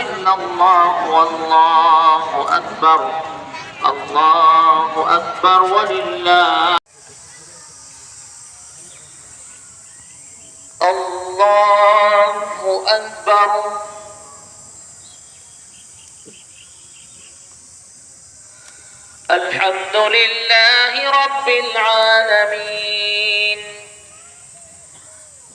إلا الله والله أكبر. الله أكبر ولله. الله أكبر. الحمد لله رب العالمين.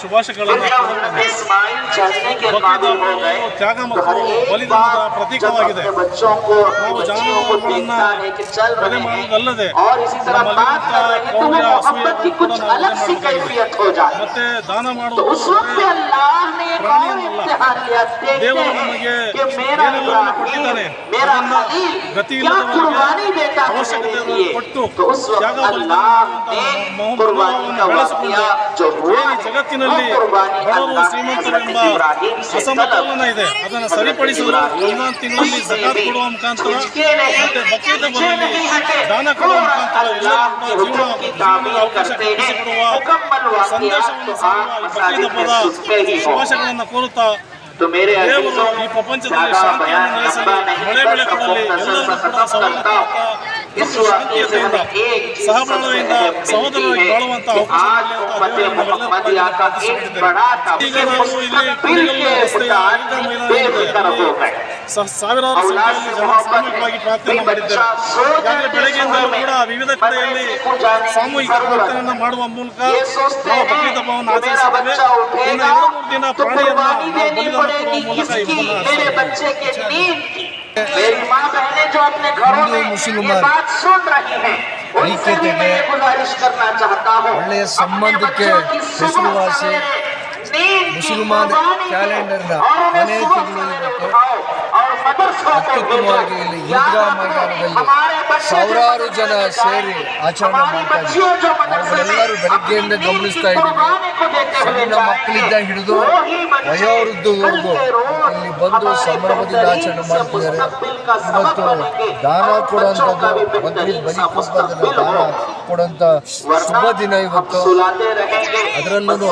ಶುಭಾಶಯಗಳನ್ನು ತ್ಯಾಗ ಮತ್ತು ಬಲಿದಾನದ ಪ್ರತೀಕವಾಗಿದೆ ನಾವು ಜಾನುವಾರುಗಳನ್ನು ಬಲಿ ಮಾಡುವುದಲ್ಲದೆ ಮತ್ತೆ ದಾನ ಮಾಡುವುದು ಪ್ರಾಣಿಯನ್ನಲ್ಲ. ದೇವರು ನಮಗೆ ಏನೆಲ್ಲವನ್ನು ಕೊಟ್ಟಿದ್ದಾನೆ? ಅದನ್ನ ಗತಿ ಇಲ್ಲದವರಿಗೆ ಅವಶ್ಯಕತೆ ಕೊಟ್ಟು ತ್ಯಾಗ ಬಲಿದಾನ ಬೆಳೆಸಿಕೊಂಡು ಏನು ಜೀವನದಲ್ಲಿ ಬಡವರು ಶ್ರೀಮಂತರೆಂಬ ಅಸಮತೋಲನ ಇದೆ ಅದನ್ನು ಸರಿಪಡಿಸಲು ರಂಜಾನ್ ತಿಂಗಳಲ್ಲಿ ಸಕಾರ ಕೊಡುವ ಮುಖಾಂತರ ಮತ್ತೆ ಭಕ್ತಿಯ ಬದಲಿ ದಾನ ಕೊಡುವ ಮುಖಾಂತರ ಎಲ್ಲರಿಗೂ ಜೀವನ ಅವಕಾಶ ಕಲ್ಪಿಸಿಕೊಡುವ ಸಂದೇಶವನ್ನು ಸಾರುವ ಬಕ್ರೀದ್ ಶುಭಾಶಯಗಳನ್ನು ಕೋರುತ್ತಾ ಈ ಪ್ರಪಂಚದಲ್ಲಿ ಶಾಂತಿಯನ್ನು ನೆಲೆಸಲು ಮಳೆ ಬೆಳೆ ಕೊಡಲಿ ಎಲ್ಲರನ್ನು ಕೂಡ ಸೌಲಭ್ಯ ಸಹಬಾಳ್ವೆಯಿಂದ ಸಹೋದರರಾಗಿ ಇಲ್ಲಿ ಸಾವಿರಾರು ಸಂಖ್ಯೆಯಲ್ಲಿ ಜನ ಸಾಮೂಹಿಕವಾಗಿ ಪ್ರಾರ್ಥನೆ ಮಾಡಿದ್ದಾರೆ. ಬೆಳಗ್ಗೆಯಿಂದ ಕೂಡ ವಿವಿಧ ಕಡೆಯಲ್ಲಿ ಸಾಮೂಹಿಕ ಪ್ರಾರ್ಥನೆಯನ್ನ ಮಾಡುವ ಮೂಲಕ ನಾವು ಭಕ್ತಿ ಆಚರಿಸುತ್ತೇವೆ तो कुर्बानी देनी पड़ेगी किसकी मेरे बच्चे के नींद। मेरी माँ बहनें जो अपने घरों में ये बात सुन रही हैं उनसे भी मैं गुजारिश करना चाहता हूँ। संबंध के शुरुआत से मुसलमान कैलेंडर ना अनेक और मदरसों को हमारे ಸಾವಿರಾರು ಜನ ಸೇರಿ ಆಚರಣೆ ಮಾಡ್ತಾರೆ ಬೆಳಗ್ಗೆಯಿಂದ ಗಮನಿಸ್ತಾ ಇದ್ದೀವಿ ಮಕ್ಕಳಿಂದ ಹಿಡಿದು ವಯೋವೃದ್ಧವರೆಗೂ ಇಲ್ಲಿ ಬಂದು ಸಂಭ್ರಮದಿಂದ ಆಚರಣೆ ಮಾಡ್ತಿದ್ದಾರೆ. ಇವತ್ತು ದಾನ ಕೊಡುವಂಥದ್ದು ಮಕ್ಕಳಿಗೆ ಬಲಿ ಪುಸ್ತಕದಲ್ಲಿ ಕೊಡುವಂಥ ಶುಭ ದಿನ ಇವತ್ತು. ಅದರಲ್ಲೂ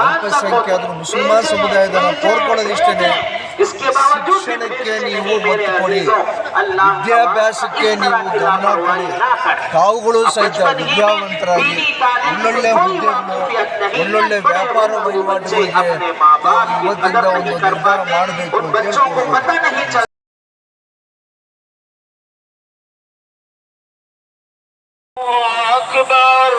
ಅಲ್ಪಸಂಖ್ಯಾತರು ಮುಸಲ್ಮಾನ್ ತೋರ್ಕೊಳ್ಳೋದು ಕೋರ್ಕೊಳ್ಳೋದಿಷ್ಟೇ इसके बावजूद ಶಿಕ್ಷಣಕ್ಕೆ ನೀವು ಒತ್ತು ಕೊಡಿ ವಿದ್ಯಾಭ್ಯಾಸಕ್ಕೆ ನೀವು ಗಮನ ಕೊಡಿ ತಾವುಗಳು ಸಹಿತ ವಿದ್ಯಾವಂತರಾಗಿ ಒಳ್ಳೊಳ್ಳೆ ಹುದ್ದೆಗಳು ಒಳ್ಳೊಳ್ಳೆ ವ್ಯಾಪಾರ ವಹಿವಾಟುಗಳಿಗೆ ತಾವು ಇವತ್ತಿಂದ ಒಂದು ನಿರ್ಧಾರ ಮಾಡಬೇಕು ಅಂತ ಹೇಳ್ಕೊಡ್ಬೇಕು अकबर